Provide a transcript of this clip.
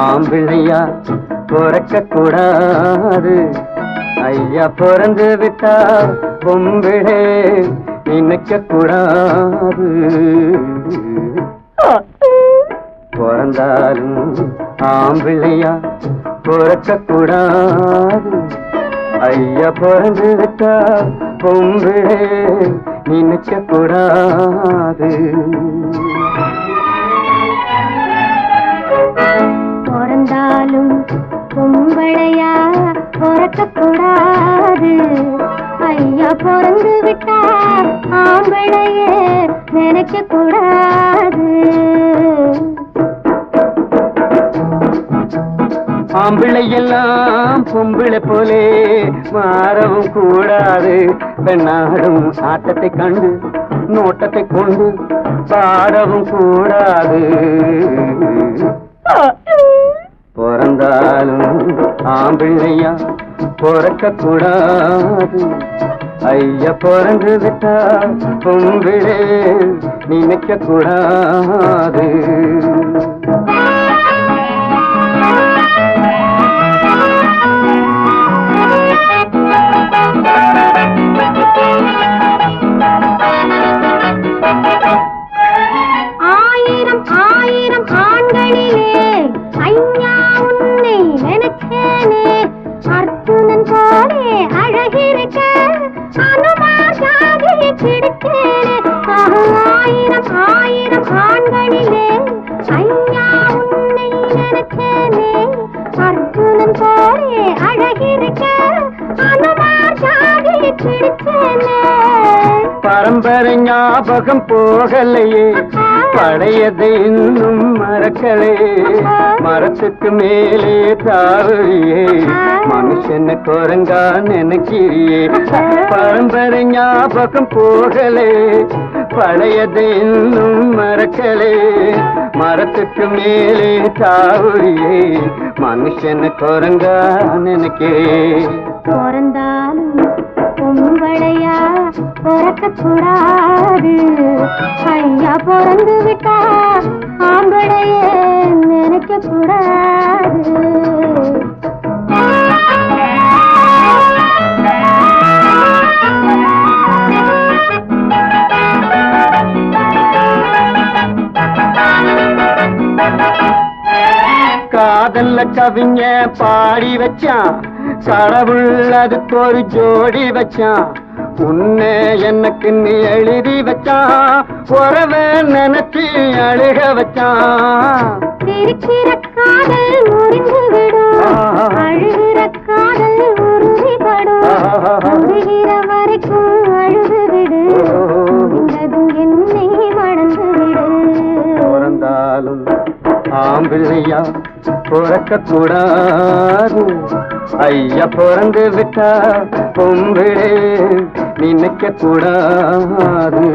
பிறந்தாலும் பிறக்க கூடாது ஐயா பிறந்து விட்டா பொம்பிழே நினைக்க கூடாது பிறந்தாலும் ஆம்பிள்ளையா பிறக்க கூடாது ஐயா பிறந்து விட்டா பொம்பிழே நினைக்க கூடாது பொம்பளையா பிறக்க கூடாது ஐயா பிறந்து விட்டா ஆம்பளையே நினைக்க கூடாது ஆம்பிள்ளை எல்லாம் பொம்பிளை போலே மாறவும் கூடாது. பெண்ணாடும் ஆட்டத்தை கண்டு நோட்டத்தை கொண்டு பாடவும் கூடாது. வந்தாலும் ஆம்பிள்ளையா பிறக்க கூடாது ஐயா பிறந்து விட்டா பொம்பிளே நினைக்க கூடாது ஆயிரம் ஆயிரம் ஆண்களிலே ஐயா அழகிருக்க அனுமார் ஜாதியை பிடித்தேனே ஆயிரம் ஆயிரம் ஆண்களிலே ஐயா உன்னை அர்ஜுனன் அழகிருக்க பரம்பரை ஞாபகம் போகலையே. பழையதை இன்னும் மறக்கலே. மரத்துக்கு மேலே தாவியே மனுஷன குரங்கா நினைக்கிறியே பரம்பரை ஞாபகம் போகலே பழையதை இன்னும் மறக்கலே. மரத்துக்கு மேலே தாவுரியே மனுஷன குரங்கா நினைக்கிறே பிறந்தாலும் பொம்பளையா பிறக்க கூடாது. ஐயா பிறந்து விட்டா ஆம்பளையே நினைக்க கூடாது. காதல்ல கவிஞ பாடி வச்சான். கடவுள் அதுக்கு ஒரு ஜோடி வச்சான். உன்னை எனக்கு நீ எழுதி வச்சான். உறவ நினைச்சு அழுக வச்சான். சிரிக்கிற காதல் முறிந்து விடும். அழுகிற காதல் உறுதிப்படும் முடிகிற வரைக்கும் அழுது விடு. முடிந்ததும் என்னை மணந்து விடு. பிறந்தாலும் ஆம்பிள்ளையா பிறக்க கூடாது ஐயா பிறந்து விட்டா பொம்பிழே நினைக்க கூடாது